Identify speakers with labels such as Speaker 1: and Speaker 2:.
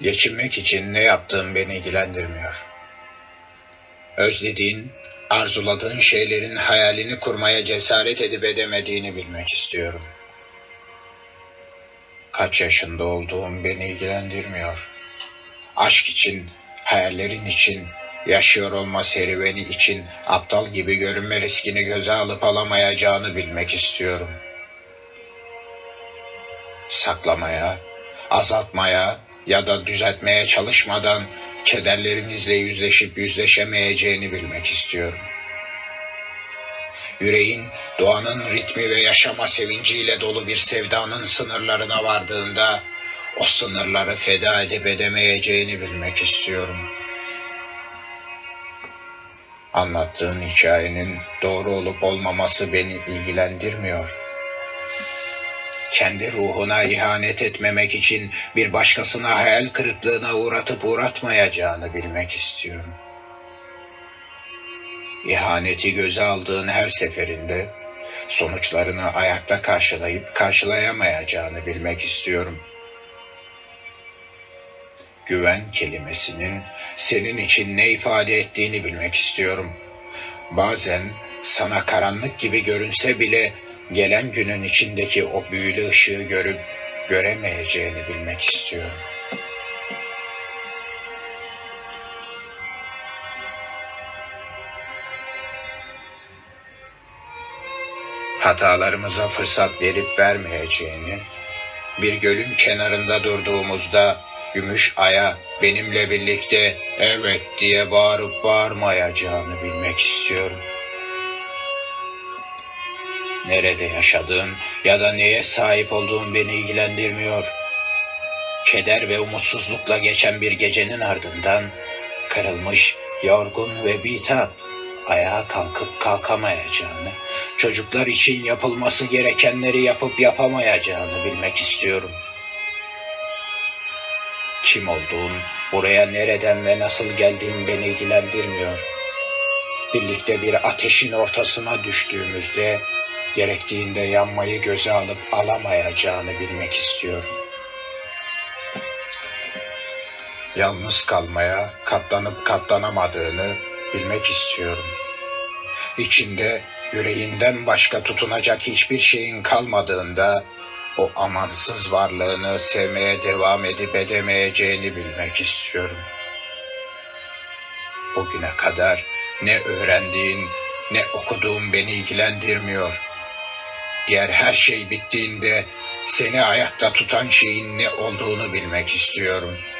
Speaker 1: Geçinmek için ne yaptığım beni ilgilendirmiyor. Özlediğin, arzuladığın şeylerin hayalini kurmaya cesaret edip edemediğini bilmek istiyorum. Kaç yaşında olduğum beni ilgilendirmiyor. Aşk için, hayallerin için, yaşıyor olma serüveni için aptal gibi görünme riskini göze alıp alamayacağını bilmek istiyorum. Saklamaya, azaltmaya ya da düzeltmeye çalışmadan kederlerimizle yüzleşip yüzleşemeyeceğini bilmek istiyorum. Yüreğin doğanın ritmi ve yaşama sevinciyle dolu bir sevdanın sınırlarına vardığında o sınırları feda edip edemeyeceğini bilmek istiyorum. Anlattığın hikayenin doğru olup olmaması beni ilgilendirmiyor. Kendi ruhuna ihanet etmemek için bir başkasına hayal kırıklığına uğratıp uğratmayacağını bilmek istiyorum. İhaneti göze aldığın her seferinde sonuçlarını ayakta karşılayıp karşılayamayacağını bilmek istiyorum. Güven kelimesinin senin için ne ifade ettiğini bilmek istiyorum. Bazen sana karanlık gibi görünse bile gelen günün içindeki o büyülü ışığı görüp göremeyeceğini bilmek istiyorum. Hatalarımıza fırsat verip vermeyeceğini, bir gölün kenarında durduğumuzda gümüş aya benimle birlikte evet diye bağırıp bağırmayacağını bilmek istiyorum. Nerede yaşadığın ya da neye sahip olduğun beni ilgilendirmiyor. Keder ve umutsuzlukla geçen bir gecenin ardından kırılmış, yorgun ve bitap ayağa kalkıp kalkamayacağını, çocuklar için yapılması gerekenleri yapıp yapamayacağını bilmek istiyorum. Kim olduğun, buraya nereden ve nasıl geldiğin beni ilgilendirmiyor. Birlikte bir ateşin ortasına düştüğümüzde gerektiğinde yanmayı göze alıp alamayacağını bilmek istiyorum. Yalnız kalmaya katlanıp katlanamadığını bilmek istiyorum. İçinde yüreğinden başka tutunacak hiçbir şeyin kalmadığında o amansız varlığını sevmeye devam edip edemeyeceğini bilmek istiyorum. Bugüne kadar ne öğrendiğin ne okuduğun beni ilgilendirmiyor. Diğer her şey bittiğinde seni ayakta tutan şeyin ne olduğunu bilmek istiyorum.''